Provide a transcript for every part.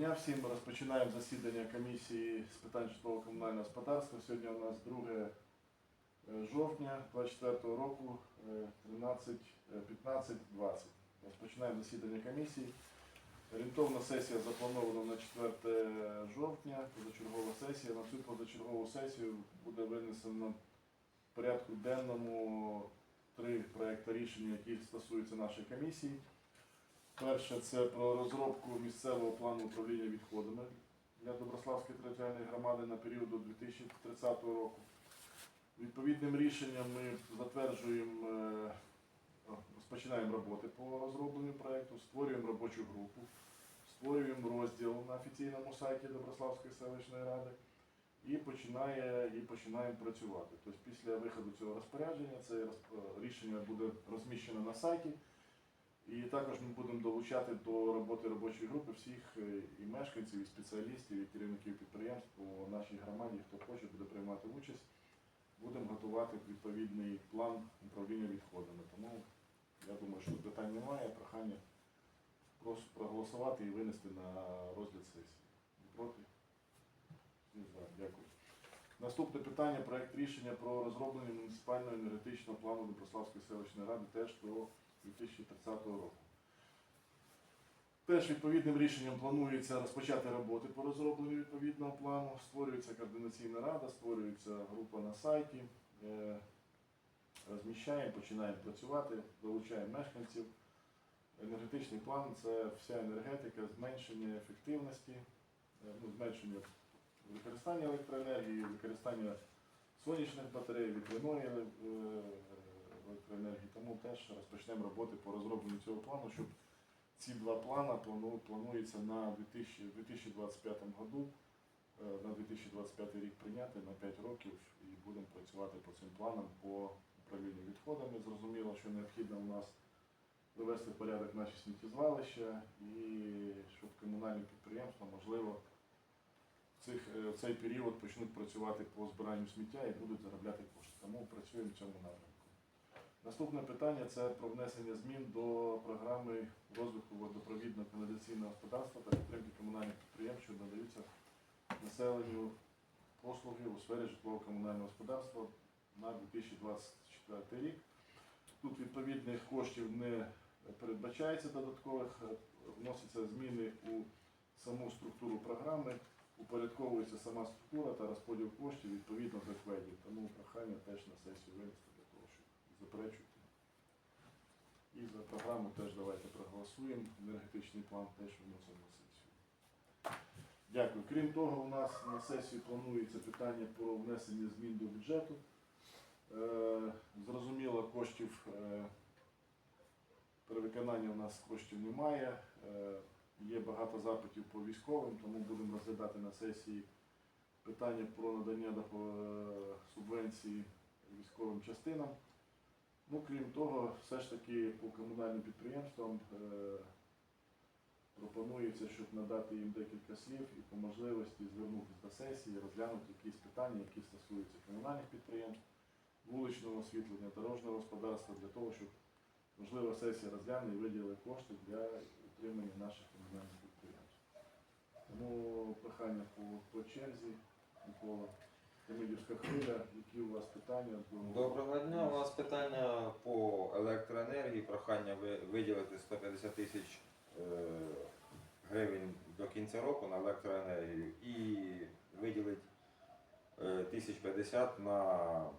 дня всім. Розпочинаємо засідання комісії з питань житлово-комунального господарства. Сьогодні у нас 2 е, жовтня 24 року е, 13, е, 15, 20. Розпочинаємо засідання комісії. Орієнтовна сесія запланована на 4 жовтня, позачергова сесія. На цю позачергову сесію буде винесено в порядку денному три проекти рішення, які стосуються нашої комісії. Перше це про розробку місцевого плану управління відходами для Доброславської територіальної громади на період до 2030 року. Відповідним рішенням ми затверджуємо, е, розпочинаємо роботи по розробленню проєкту, створюємо робочу групу, створюємо розділ на офіційному сайті Доброславської селищної ради і, починає, і починаємо працювати. Тобто після виходу цього розпорядження це рішення буде розміщено на сайті. І також ми будемо долучати до роботи робочої групи всіх е, і мешканців, і спеціалістів, і керівників підприємств по нашій громаді, хто хоче, буде приймати участь. Будемо готувати відповідний план управління відходами. Тому я думаю, що питань немає. Прохання просто проголосувати і винести на розгляд сесії. Проти? Всі за. Дякую. Наступне питання проект рішення про розроблення муніципального енергетичного плану Доброславської селищної ради теж до 2030 року. Теж відповідним рішенням планується розпочати роботи по розробленню відповідного плану. Створюється координаційна рада, створюється група на сайті. Е, Розміщаємо, починаємо працювати, долучаємо мешканців. Енергетичний план це вся енергетика, зменшення ефективності, е, ну, зменшення використання електроенергії, використання сонячних батарей, вітряної електроенергії. Тому теж розпочнемо роботи по розробленню цього плану, щоб ці два плани плану- планується на 2000 2025 году, е, на 2025 рік прийняти на 5 років і будемо працювати по цим планам по управлінню відходами. Зрозуміло, що необхідно у нас привести в порядок наші сміттєзвалища і щоб комунальні підприємства, можливо, цих, е, в цей період почнуть працювати по збиранню сміття і будуть заробляти кошти. Тому працюємо в цьому напрямку. Наступне питання це про внесення змін до програми розвитку водопровідно-каналізаційного господарства та підтримки комунальних підприємств, що надаються населенню послуги у сфері житлово-комунального господарства на 2024 рік. Тут відповідних коштів не передбачається додаткових, е, вносяться зміни у саму структуру програми, упорядковується сама структура та розподіл коштів відповідно до кведів. Тому прохання теж на сесію винести заперечувати. І за програму теж давайте проголосуємо. Енергетичний план теж виносимо на сесію. Дякую. Крім того, у нас на сесію планується питання про внесення змін до бюджету. Е, Зрозуміло, коштів е, перевиконання у нас коштів немає. Е, Є багато запитів по військовим, тому будемо розглядати на сесії питання про надання субвенції військовим частинам. Ну, крім того, все ж таки по комунальним підприємствам е, пропонується, щоб надати їм декілька слів і по можливості звернутися до сесії, розглянути якісь питання, які стосуються комунальних підприємств, вуличного освітлення, дорожнього господарства, для того, щоб можливо сесія розгляне і виділила кошти для утримання наших комунальних підприємств. Тому прохання по, по черзі, Микола. Демидівська хвиля, які у вас питання Доброго дня. У нас питання по електроенергії. Прохання виділити 150 тисяч е, гривень до кінця року на електроенергію і виділити е, 1050 на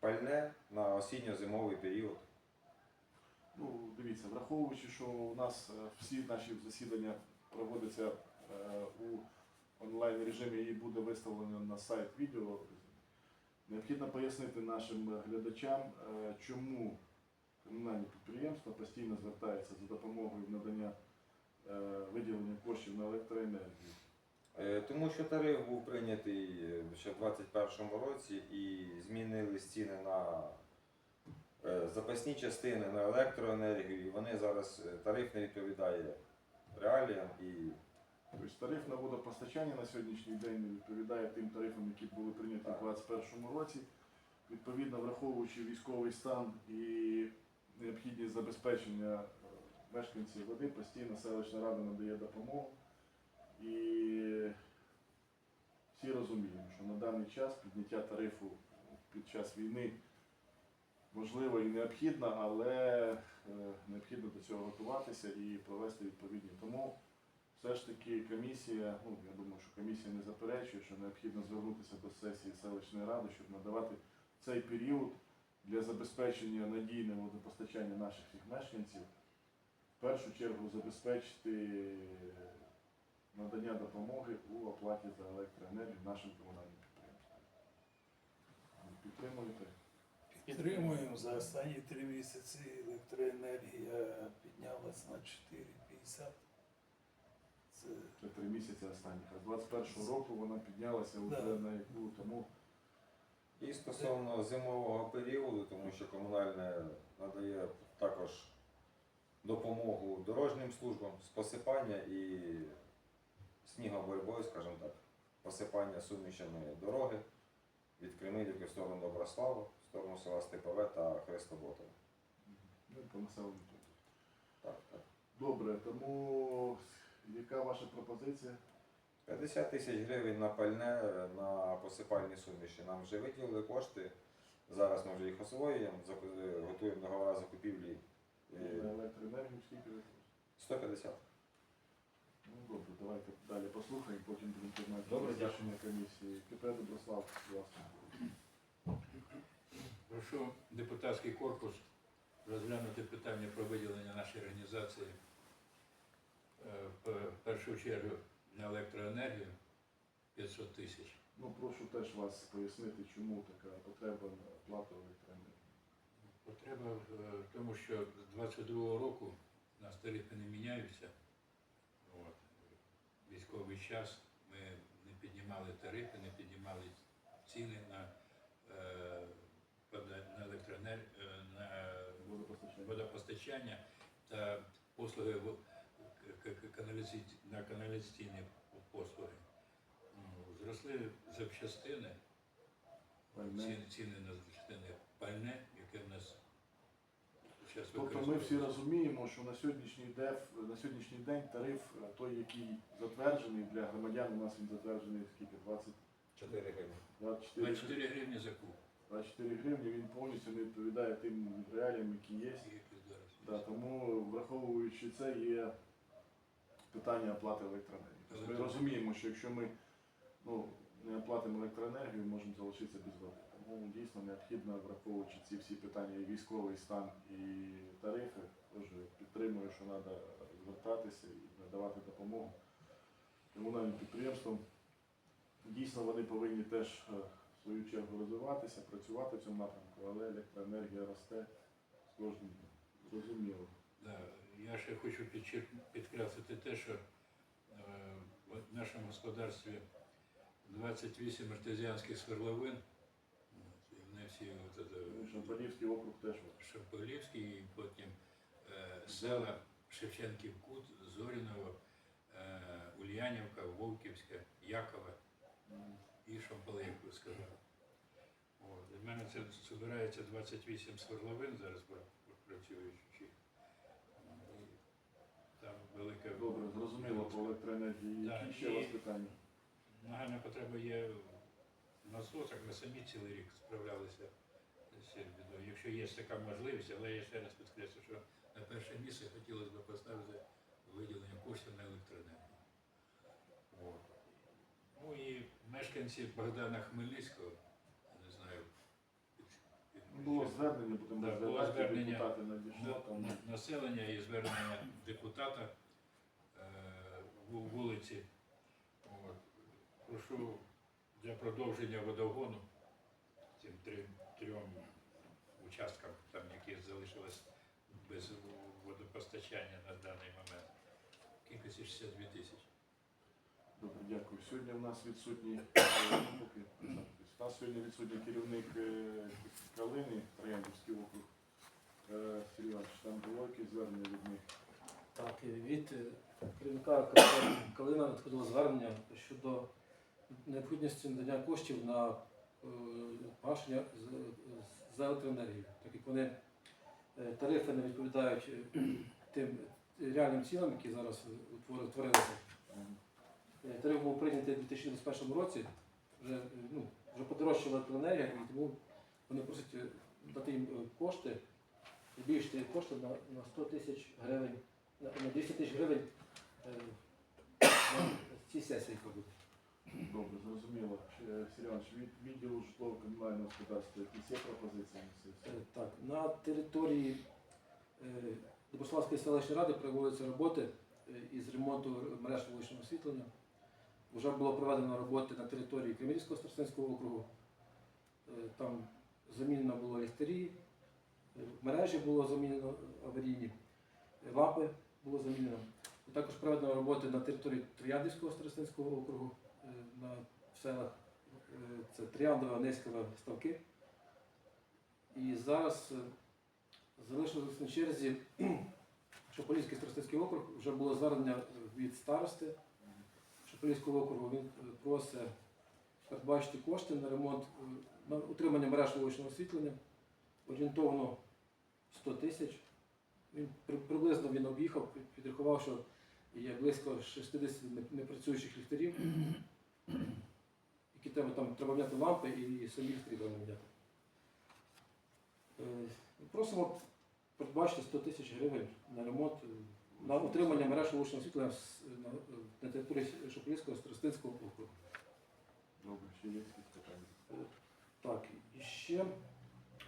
пальне на осінньо-зимовий період. Ну, дивіться, враховуючи, що у нас е, всі наші засідання проводяться у онлайн режимі і буде виставлено на сайт відео, необхідно пояснити нашим глядачам, е, чому комунальні підприємства постійно звертаються за допомогою надання е, виділення коштів на електроенергію. Е, Тому що тариф був прийнятий е, ще в 2021 році і змінились ціни на е, запасні частини на електроенергію. І вони зараз е, тариф не відповідає реаліям і Тобто тариф на водопостачання на сьогоднішній день не відповідає тим тарифам, які були прийняті у 2021 році. Відповідно, враховуючи військовий стан і необхідність забезпечення е, мешканців води, постійно селищна рада надає допомогу. І всі розуміємо, що на даний час підняття тарифу під час війни можливо і необхідно, але е, необхідно до цього готуватися і провести відповідні. Тому все ж таки комісія, ну я думаю, що комісія не заперечує, що необхідно звернутися до сесії селищної ради, щоб надавати цей період для забезпечення надійного водопостачання наших всіх мешканців. В першу чергу забезпечити надання допомоги у оплаті за електроенергію нашим комунальним підприємствам. Підтримуєте? Підтримуємо за останні три місяці електроенергія піднялась на 4,50. Це Це три місяці останніх. А з 21-го року вона піднялася вже Да. на яку тому. І стосовно зимового періоду, тому що комунальне надає також допомогу дорожнім службам з посипання і снігоборотьбою, скажімо так, посипання суміщеної дороги від Кремилівки в сторону Доброслава, в сторону села Степове та Хрестоботове. Ну, по населенню. Так, так. Добре, тому яка ваша пропозиція? 50 тисяч гривень на пальне на посипальні суміші. Нам вже виділили кошти. Зараз ми вже їх освоюємо, готуємо договори закупівлі. На Е, електроенергію скільки ви 150. Ну добре, давайте далі послухаємо, потім будемо приймати Добре, рішення комісії. КП Доброслав, будь ласка. Прошу депутатський корпус розглянути питання про виділення нашої організації е, в першу чергу на електроенергію 500 тисяч. Ну прошу теж вас пояснити, чому така потреба на оплату електроенергії. Потреба в тому, що з 22-го року у нас тарифи не міняються. От. Військовий час ми не піднімали тарифи, не піднімали ціни на, е, на електроенергію, на водопостачання та послуги на каналізаційні послуги. Ну, Зросли запчастини, ціни, ціни на запчастини пальне, яке в нас зараз Тобто ми всі розуміємо, що на сьогоднішній день, на сьогоднішній день тариф е, той, який затверджений для громадян, у нас він затверджений скільки? 20, 4 гривні. 24, 24 гривні за куб. 24 гривні, він повністю не відповідає тим реаліям, які є. які є. Да, тому враховуючи це, є питання оплати електроенергії. Тобто ми розуміємо, що якщо ми ну, не оплатимо електроенергію, можемо залишитися без води. Тому дійсно необхідно, враховуючи ці всі питання, і військовий стан, і тарифи, теж підтримую, що треба звертатися і надавати допомогу комунальним підприємствам. Дійсно, вони повинні теж е, в свою чергу розвиватися, працювати в цьому напрямку, але електроенергія росте з кожним днем. Зрозуміло. Я ще хочу підкреслити те, що е, в нашому господарстві 28 артезіанських і вони всі от, це, Шампанівський округ теж. от. Шампилівський, і потім е, села Шевченків Кут, Зоріново, е, Ульянівка, Вовківська, Якова і Шампалівку сказав. У мене це збирається 28 свердловин зараз пра- працюючих. І Там велика Добре, зрозуміло по електроенергії. Так, Які ще у вас питання? Нагальна потреба є в насосах, ми самі цілий рік справлялися з цією бідою. Якщо є така можливість, але я ще раз підкреслю, що на перше місце хотілося б поставити виділення коштів на електроенергію. От. Ну і мешканці Богдана Хмельницького, не знаю, під- під- Було звернення, будемо Да, було розглядати, звернення. депутати надійшло. на- Там населення і звернення депутата вулиці. От. Прошу для продовження водогону цим трьом, трьом участкам, там, які залишились без водопостачання на даний момент. В кількості 62 тисячі. Добре, дякую. Сьогодні у нас відсутній е, у нас сьогодні відсутній керівник е, Калини, Трояндівський округ. Е, Сергій Іванович, там було якесь звернення від них. Так, від е, керівника Калина надходило звернення щодо необхідності надання коштів на е, погашення за електроенергію, так як вони е, тарифи не відповідають тим реальним цінам, які зараз утворилися. Тариф був прийнятий у 2021 році, вже, ну, вже подорожчала електроенергія, і тому вони просять дати їм кошти, збільшити кошти на, на 100 тисяч гривень, на, на 200 тисяч гривень е, на цій сесії, буде. Добре, зрозуміло. Е, Сергій Іванович, від відділу житлово-комунального господарства якісь є пропозиції на Е, сесію? Так, на території е, Доброславської селищної ради проводяться роботи е, із ремонту мереж вуличного освітлення. Вже було проведено роботи на території Кремлівського старостинського округу. Е, Там замінено було ліхтарі, е, мережі було замінено аварійні, е, лампи було замінено. Також проведено роботи на території Трояндівського старостинського округу е, на селах. е, Це Трояндова, Низькова, Ставки. І зараз е, залишилось на черзі, що Поліський старостинський округ вже було звернення від старости Шополівського округу. Він просить передбачити кошти на ремонт, на утримання мереж вуличного освітлення. Орієнтовно 100 тисяч. Він приблизно він об'їхав, підрахував, що є близько 60 непрацюючих ліхтарів, які треба там треба міняти лампи і самі ліхтарі треба міняти. Е, Просимо передбачити 100 тисяч гривень на ремонт, е, на утримання мереж вуличного освітлення с- на, е, території Шополівського Старостинського округу. Добре, ще є питання? Так, і ще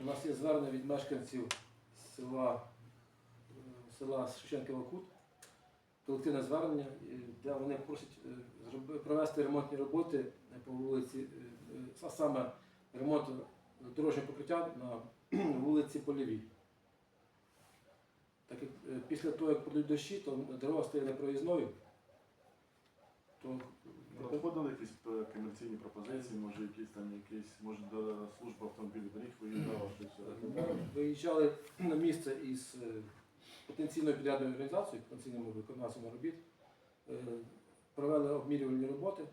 у нас є звернення від мешканців села, е, села Шевченкова Кут, колективне звернення, е, де вони просять е, провести ремонтні роботи е, по вулиці, а саме ремонт дорожнього покриття на вулиці Полівій. Так як після того, як пройдуть дощі, то дорога стає непроїзною, то Надходили якісь комерційні пропозиції, може якісь там якісь, може до служби автомобілів доріг виїжджала щось. виїжджали на місце із потенційною підрядною організацією, потенційними виконавцями робіт, Е, провели обмірювальні роботи,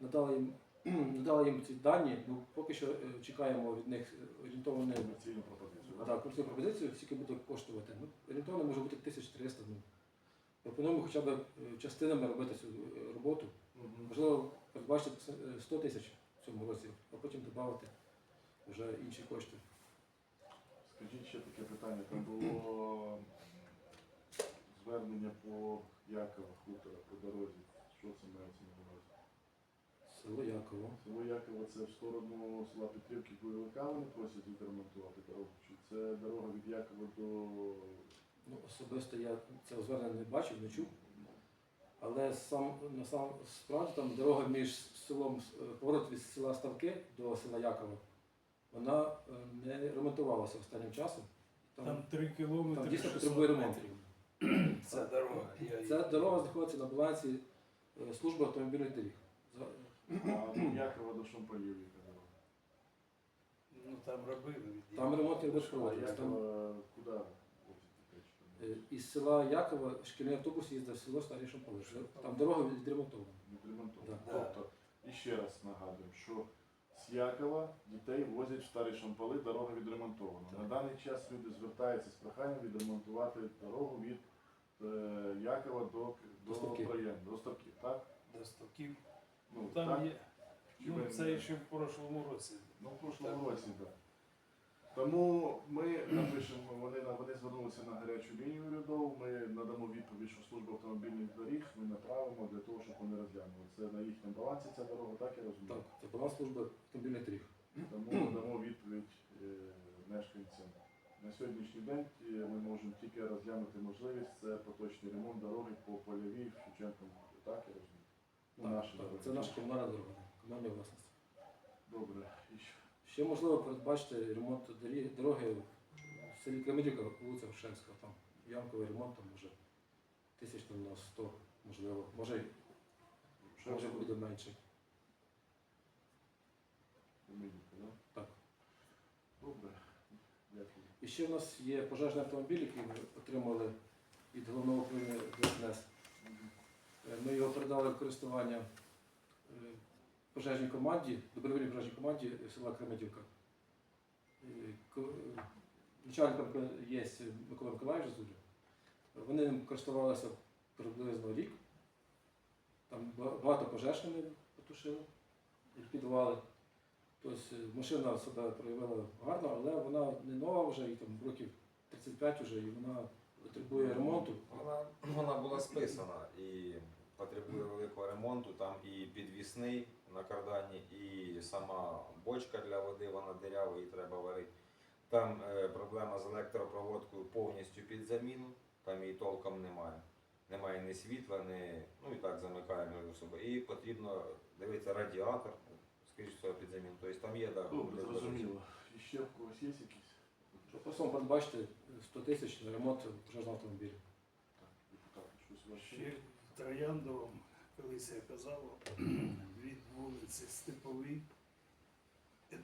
надали їм, надали їм ці дані. Ну, поки що е, чекаємо від них орієнтовану комерційну пропозицію. пропозицію, скільки буде коштувати. Ну, орієнтовно може бути 1300. Ну. Пропонуємо хоча б е, частинами робити цю роботу. Можливо, передбачити е, 100 тисяч в цьому році, а потім додати вже інші кошти. Скажіть ще таке питання. Там було звернення по Якова хутора по дорозі. Що це мається на увазі? Село Яково. Село Яково це в сторону села Петрівки Бойовика вони просять відремонтувати дорогу. Чи це дорога від Якова до Ну, особисто я це звернення не бачив, не чув. Але сам на сам справді там дорога між селом е, поворот від села Ставки до села Якова. Вона е, не ремонтувалася останнім часом. Там Там, 3 кілометри. там дійсно 600 потребує ремонту. Це дорога. Я Ця дорога знаходиться на балансі е, служби автомобільних доріг. За- а від Якова до Шампалів дорога? Ну там робили. Там ремонтні роботи А проводились. Там, Якова куди таке? чи е, із села Якова шкільний автобус їздив в село Старі Шампали. Там дорога відремонтована. Відремонтовано. Да. Тобто, і ще раз нагадуємо, що з Якова дітей возять в старі шампали, дорога відремонтована. На даний час люди звертаються з проханням відремонтувати дорогу від е, Якова до, До до, Ставків. Троєн, до Ставків, так? До стоків. Ну, Там так? є. Чи Ну, ви це ще в прошлому році. Ну, в прошлому році, так. Тому ми напишемо, вони, на- вони звернулися на гарячу лінію урядову, ми що служба автомобільних доріг ми направимо для того, щоб вони розглянули. Це на їхньому балансі ця дорога, так я розумію? Так, це баланс служби автомобільних доріг. Тому надамо відповідь е, мешканцям. На сьогоднішній день е, ми можемо тільки розглянути можливість, це поточний ремонт дороги по польовій в Шевченкому, так я розумію? Ну, Так, наші так, дороги. Це наша комунальна дорога, комунальна власність. Добре. І що? Ще можливо передбачити ремонт дорі- дороги в селі Кремлівка, вулиця Вшенська. Там ямковий ремонт, там може тисяч там на 100, можливо, може, може буде? менше. Так. Добре. Дякую. І ще в нас є пожежний автомобіль, який ми отримали від головного управління ДСНС. Е, Ми його передали в користування е, пожежній команді, добровільній пожежній команді села Креметівка. Е, Начальником є Микола Миколаївич Зузя. Вони ним користувалися приблизно рік. Там багато пожеж вони потушили, ліквідували. Тобто е, машина себе проявила гарно, але вона не нова вже, і там років 35 вже, і вона потребує ремонту. Вона, вона була списана і потребує великого ремонту. Там і підвісний на кардані, і сама бочка для води, вона дирява, її треба варити. Там е, проблема з електропроводкою повністю під заміну, там її толком немає. Немає ні світла, ні, ну і так замикає між собою. І потрібно дивитися радіатор, скоріш всього під заміну. Тобто там є да, Добре, зрозуміло. І ще в когось є якісь? Щоб просто побачити 100 тисяч на ремонт пожежного автомобіля. Так, щось вас ще? Трояндовом, колись я казав, від вулиці Степовій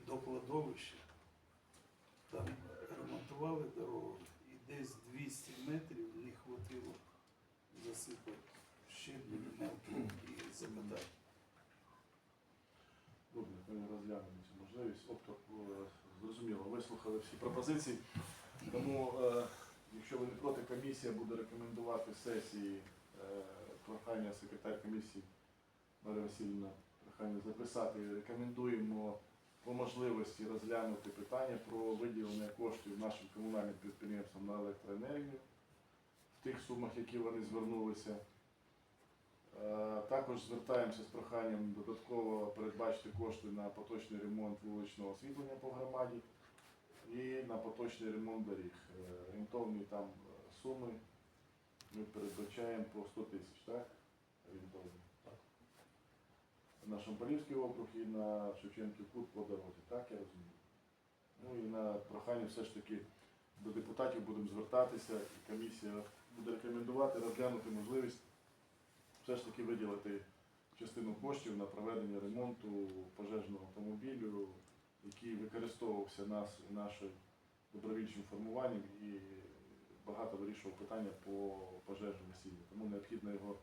до кладовища. Там ремонтували дорогу десь 200 метрів не хватило засипати щебнем і закатати. Добре, ми розглянемо цю можливість. Тобто, е, зрозуміло, вислухали всі пропозиції. Тому, е, якщо ви не проти, комісія буде рекомендувати сесії е, прохання секретар комісії Марія Васильівна, прохання записати. Рекомендуємо по можливості розглянути питання про виділення коштів нашим комунальним підприємствам на електроенергію в тих сумах, які вони звернулися. Е, Також звертаємося з проханням додатково передбачити кошти на поточний ремонт вуличного освітлення по громаді і на поточний ремонт доріг. Е, Орієнтовні там суми ми передбачаємо по 100 тисяч, так? Орієнтовні. На Шампалівський округ і на Шевченків кут по дорозі, так я розумію. Ну і на прохання все ж таки до депутатів будемо звертатися, і комісія буде рекомендувати розглянути можливість все ж таки виділити частину коштів на проведення ремонту пожежного автомобілю, який використовувався нас нашим добровільчим формуванням і багато вирішував питання по пожежному сім'ї. Тому необхідно його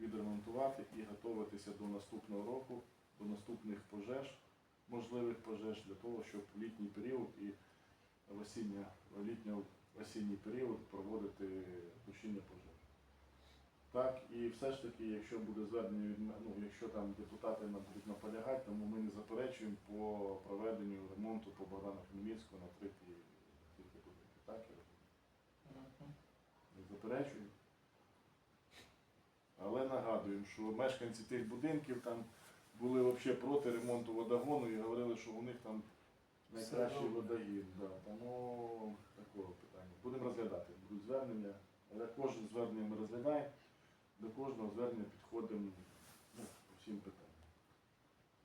відремонтувати і готуватися до наступного року, до наступних пожеж, можливих пожеж, для того, щоб в літній період і в осіння, літньо осінній період проводити тушіння пожеж. Так, і все ж таки, якщо буде звернення від ну, якщо там депутати нам будуть наполягати, тому ми не заперечуємо по проведенню ремонту по Богдану Хмельницького на третій будинку. Так, я розумію? Не заперечуємо. Але нагадуємо, що мешканці тих будинків там були взагалі проти ремонту водогону і говорили, що у них там найкращий водогін. Да. Тому такого питання. Будемо розглядати. Будуть звернення. Але кожне звернення ми розглядаємо. До кожного звернення підходимо ну, по всім питанням.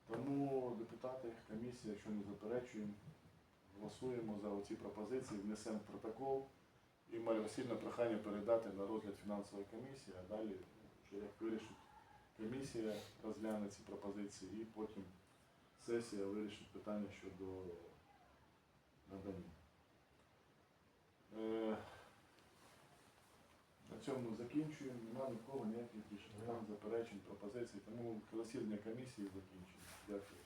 Тому депутати, комісія, якщо не заперечуємо, голосуємо за оці пропозиції, внесемо в протокол. І Марія Васильівна прохання передати на розгляд фінансової комісії, а далі як вирішить комісія, розгляне ці пропозиції і потім сесія вирішить питання щодо надання. Е, на цьому закінчуємо. Нема нікого ніяких більше заперечень, пропозицій. Тому засідання комісії закінчено. Дякую.